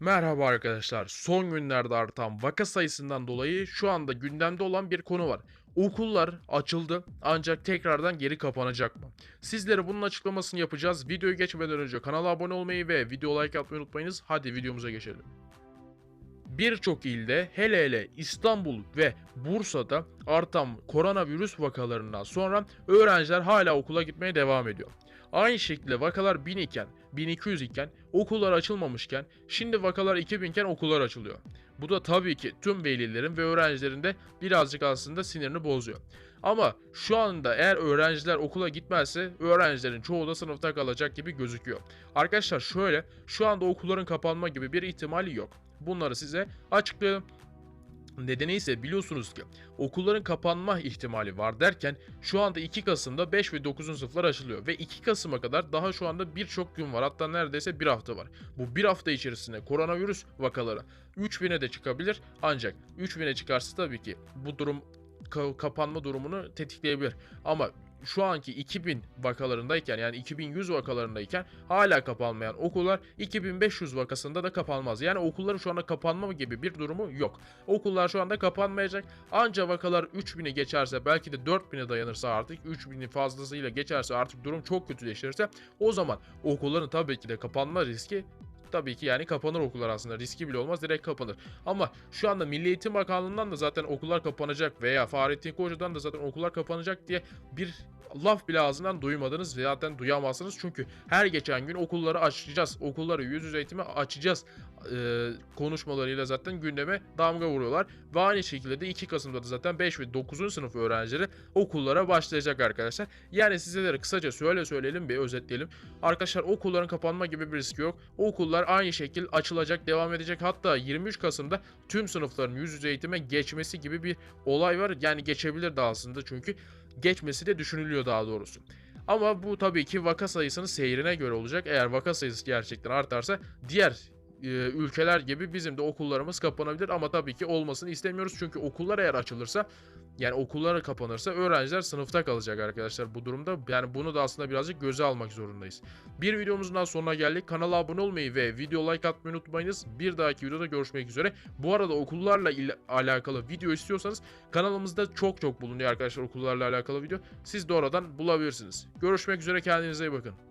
Merhaba arkadaşlar. Son günlerde artan vaka sayısından dolayı şu anda gündemde olan bir konu var. Okullar açıldı ancak tekrardan geri kapanacak mı? Sizlere bunun açıklamasını yapacağız. Videoyu geçmeden önce kanala abone olmayı ve video like atmayı unutmayınız. Hadi videomuza geçelim. Birçok ilde hele hele İstanbul ve Bursa'da artan koronavirüs vakalarından sonra öğrenciler hala okula gitmeye devam ediyor. Aynı şekilde vakalar 1000 iken, 1200 iken, okullar açılmamışken, şimdi vakalar 2000 iken okullar açılıyor. Bu da tabii ki tüm velilerin ve öğrencilerin de birazcık aslında sinirini bozuyor. Ama şu anda eğer öğrenciler okula gitmezse öğrencilerin çoğu da sınıfta kalacak gibi gözüküyor. Arkadaşlar şöyle, şu anda okulların kapanma gibi bir ihtimali yok. Bunları size açıklayalım. Nedeni ise biliyorsunuz ki okulların kapanma ihtimali var derken şu anda 2 Kasım'da 5 ve 9. sınıflar açılıyor ve 2 Kasım'a kadar daha şu anda birçok gün var hatta neredeyse bir hafta var. Bu bir hafta içerisinde koronavirüs vakaları 3000'e de çıkabilir ancak 3000'e çıkarsa tabii ki bu durum ka- kapanma durumunu tetikleyebilir ama şu anki 2000 vakalarındayken yani 2100 vakalarındayken hala kapanmayan okullar 2500 vakasında da kapanmaz. Yani okulların şu anda kapanma gibi bir durumu yok. Okullar şu anda kapanmayacak. Anca vakalar 3000'i geçerse belki de 4000'e dayanırsa artık 3000'i fazlasıyla geçerse artık durum çok kötüleşirse o zaman okulların tabii ki de kapanma riski tabii ki yani kapanır okullar aslında. Riski bile olmaz direkt kapanır. Ama şu anda Milli Eğitim Bakanlığı'ndan da zaten okullar kapanacak veya Fahrettin Koca'dan da zaten okullar kapanacak diye bir laf bile ağzından duymadınız ve zaten duyamazsınız. Çünkü her geçen gün okulları açacağız. Okulları yüz yüze eğitime açacağız e, konuşmalarıyla zaten gündeme damga vuruyorlar. Ve aynı şekilde de 2 Kasım'da da zaten 5 ve 9. sınıf öğrencileri okullara başlayacak arkadaşlar. Yani sizlere kısaca şöyle söyleyelim bir özetleyelim. Arkadaşlar okulların kapanma gibi bir riski yok. Okullar aynı şekil açılacak, devam edecek. Hatta 23 Kasım'da tüm sınıfların yüz yüze eğitime geçmesi gibi bir olay var. Yani geçebilir de aslında çünkü geçmesi de düşünülüyor daha doğrusu. Ama bu tabii ki vaka sayısının seyrine göre olacak. Eğer vaka sayısı gerçekten artarsa diğer e, ülkeler gibi bizim de okullarımız kapanabilir ama tabii ki olmasını istemiyoruz. Çünkü okullar eğer açılırsa yani okullar kapanırsa öğrenciler sınıfta kalacak arkadaşlar bu durumda. Yani bunu da aslında birazcık göze almak zorundayız. Bir videomuzun daha sonuna geldik. Kanala abone olmayı ve video like atmayı unutmayınız. Bir dahaki videoda görüşmek üzere. Bu arada okullarla alakalı video istiyorsanız kanalımızda çok çok bulunuyor arkadaşlar okullarla alakalı video. Siz de oradan bulabilirsiniz. Görüşmek üzere kendinize iyi bakın.